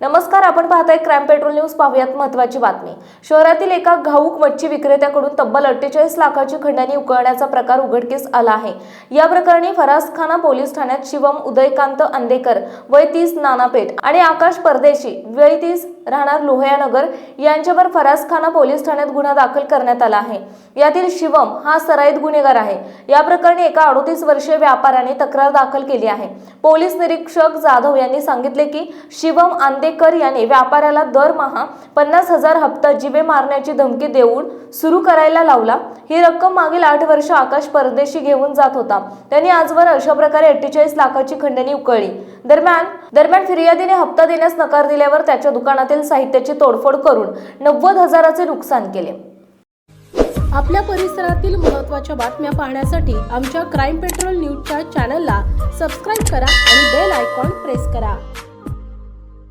नमस्कार आपण पाहताय क्राईम पेट्रोल न्यूज पाहूयात महत्वाची बातमी. शहरातील एका घाऊक मच्छी विक्रेत्याकडून तब्बल अठ्ठेचाळीस लाखाची खंडणी उकळण्याचा प्रकार उघडकीस आला आहे. या प्रकरणी फरासखाना पोलीस ठाण्यात शिवम उदयकांत अंदेकर वय तीस नानापेठ आणि आकाश परदेशी वय तीस राहणार लोहयानगर यांच्यावर फरासखाना पोलीस ठाण्यात गुन्हा दाखल करण्यात आला आहे. यातील शिवम हा सराईत गुन्हेगार आहे. या प्रकरणी एका अडोतीस वर्षीय व्यापाऱ्याने तक्रार दाखल केली आहे. पोलीस निरीक्षक जाधव यांनी सांगितले की शिवम कर याने व्यापाऱ्याला दरमहा पन्नास हजार हप्ता जिवे मारण्याची धमकी देऊन सुरू करायला लावला. ही रक्कम मागील आठ वर्ष आकाश परदेशी घेऊन जात होता. त्यांनी आजवर अशा प्रकारे अठ्ठेचाळीस लाखाची खंडणी उकळली. दरम्यान दरम्यान फिर्यादीने हप्ता देण्यास नकार दिल्यावर त्याच्या दुकानातील साहित्याची तोडफोड करून नव्वद हजाराचे नुकसान केले. आपल्या परिसरातील महत्त्वाच्या बातम्या पाहण्यासाठी आमच्या क्राईम पेट्रोल न्यूजच्या चॅनलला सबस्क्राईब करा आणि बेल आयकॉन प्रेस करा.